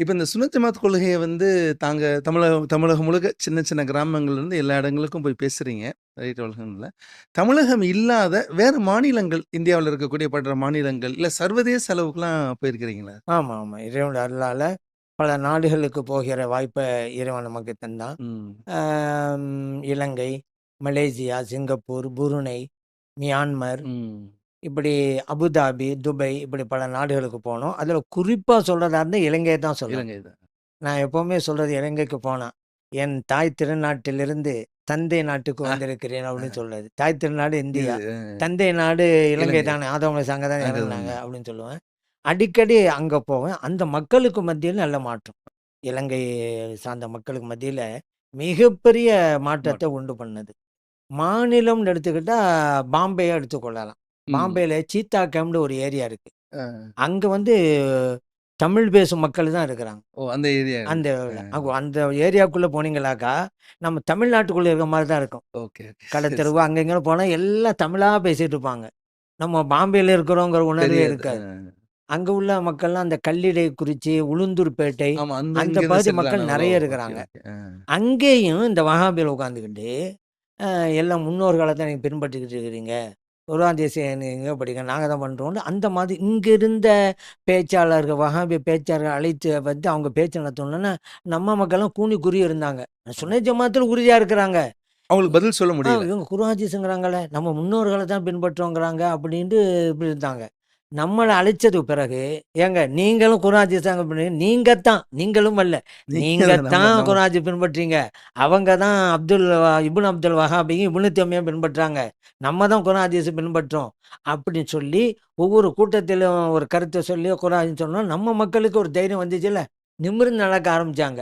இப்ப இந்த சுன்னத் ஜமாத் கொள்கைய வந்து தாங்க தமிழகம் தமிழகம் முழுக்க சின்ன சின்ன கிராமங்கள்லேருந்து எல்லா இடங்களுக்கும் போய் பேசுறீங்க. ரைட் உலகங்கள்ல. தமிழகம் இல்லாத வேற மாநிலங்கள் இந்தியாவுல இருக்கக்கூடிய பற்ற மாநிலங்கள், இல்ல சர்வதேச அளவுக்குலாம் போயிருக்கிறீங்களா? ஆமா, ஆமா. இறைவனுடைய அருளால பல நாடுகளுக்கு போகிற வாய்ப்ப இறைவன் நமக்கு தந்தான். Ilangai, Malaysia, Singapore, Brunei, Myanmar. இப்படி அபுதாபி, துபை இப்படி பல நாடுகளுக்கு போனோம். அதில குறிப்பா சொல்றதா இருந்தா இலங்கைய தான் சொல்லுவேன். இலங்கை தான். நான் எப்பவுமே சொல்றது இலங்கைக்கு போனா, "என் தாய் திருநாட்டிலிருந்து தந்தை நாட்டுக்கு. வந்திருக்கிறேன்". அப்படின்னு சொல்றது. தாய் திருநாடு இந்தியா. இது அ. தந்தை நாடு இலங்கை இலங்கை. தானே. அலைஹிஸ்ஸலாம் அங்க தானே இறங்குனாங்க. அப்படின்னு சொல்லுவேன். அடிக்கடி அங்க போவேன். அந்த மக்களுக்கு மத்தியில நல்ல மாற்றம். இலங்கை சார்ந்த மக்களுக்கு மத்தியில மிகப்பெரிய மாற்றத்த மாற்றம். உண்டு பண்ணது. மாநிலம்னு எடுத்துக்கிட்டா பாம்பேய எடுத்துக்கொள்ளலாம். பாம்பேல சீத்தா கேம்ப்னு ஒரு ஏரியா இருக்கு. அங்க வந்து தமிழ் பேசும் மக்கள் தான் இருக்கிறாங்க. ஓ! அந்த ஏரியா. அந்த அந்த ஏரியாக்குள்ள போனீங்களாக்கா, நம்ம தமிழ்நாட்டுக்குள்ள இருக்க மாரி தான் இருக்கும். ஓகே, கடத்தெருவு சரி. அங்க இங்கன்னு போனா எல்லாம் தமிழா பேசிட்டு இருப்பாங்க. நம்ம பாம்பேல இருக்கிறோங்கிற உணர்வே. இருக்காது. அங்க உள்ள மக்கள்லாம் அந்த கல்லிடைக்குறிச்சி, உளுந்தூர்பேட்டை ஆமா. அந்த செட்டில் மக்கள்? நெறைய இருக்கிறாங்க. அங்கேயும் இந்த வஹாபில உட்காந்துக்கிட்டு, எல்லாம் முன்னோர்கள தான் நீங்க பின்பற்றிக்கிட்டு இருக்கிறீங்க. குர்ஆன் தேசியம் நீங்க படிங்க. நாங்க தான் பண்றோம்னு அந்த மாதிரி இங்க இருந்த பேச்சாளர்கள், வஹாபி பேச்சாளர்கள் அழைத்து வந்து அவங்க பேச்சு நடத்தணும்னா, நம்ம மக்கள்லாம் கூனி குறுகி இருந்தாங்க. சுன்னத் ஜமாத்துல உறுதியா இருக்கிறாங்க. அவங்களுக்கு பதில் சொல்ல ஆ முடியல. இவங்க குர்ஆன் ஹதீஸ்ங்கிறாங்கல்ல, நம்ம முன்னோர்கள தான் பின்பற்றோங்கிறாங்க அப்படின்ட்டு இப்படி இருந்தாங்க. நம்மள அழைச்சதுக்கு பிறகு, ஏங்க நீங்களும் ஹதீஸ் தாங்க பின்பற்றீங்க. நீங்க தான், நீங்களும் அல்ல. நீங்க தான் ஹதீஸ் பின்பற்றீங்க. அவங்க தான் அப்துல் இப்னு அப்துல் வஹாபையும், இப்னு தய்மியா பின்பற்றாங்க. நம்ம தான் ஹதீஸ பின்பற்றோம். அப்படின்னு சொல்லி ஒவ்வொரு கூட்டத்திலும் ஒரு கருத்த சொல்லி ஹதீஸ் சொன்னோம். நம்ம மக்களுக்கு ஒரு தைரியம் வந்துச்சுல்ல. நிமிர்ந்து நடக்க ஆரம்பிச்சாங்க.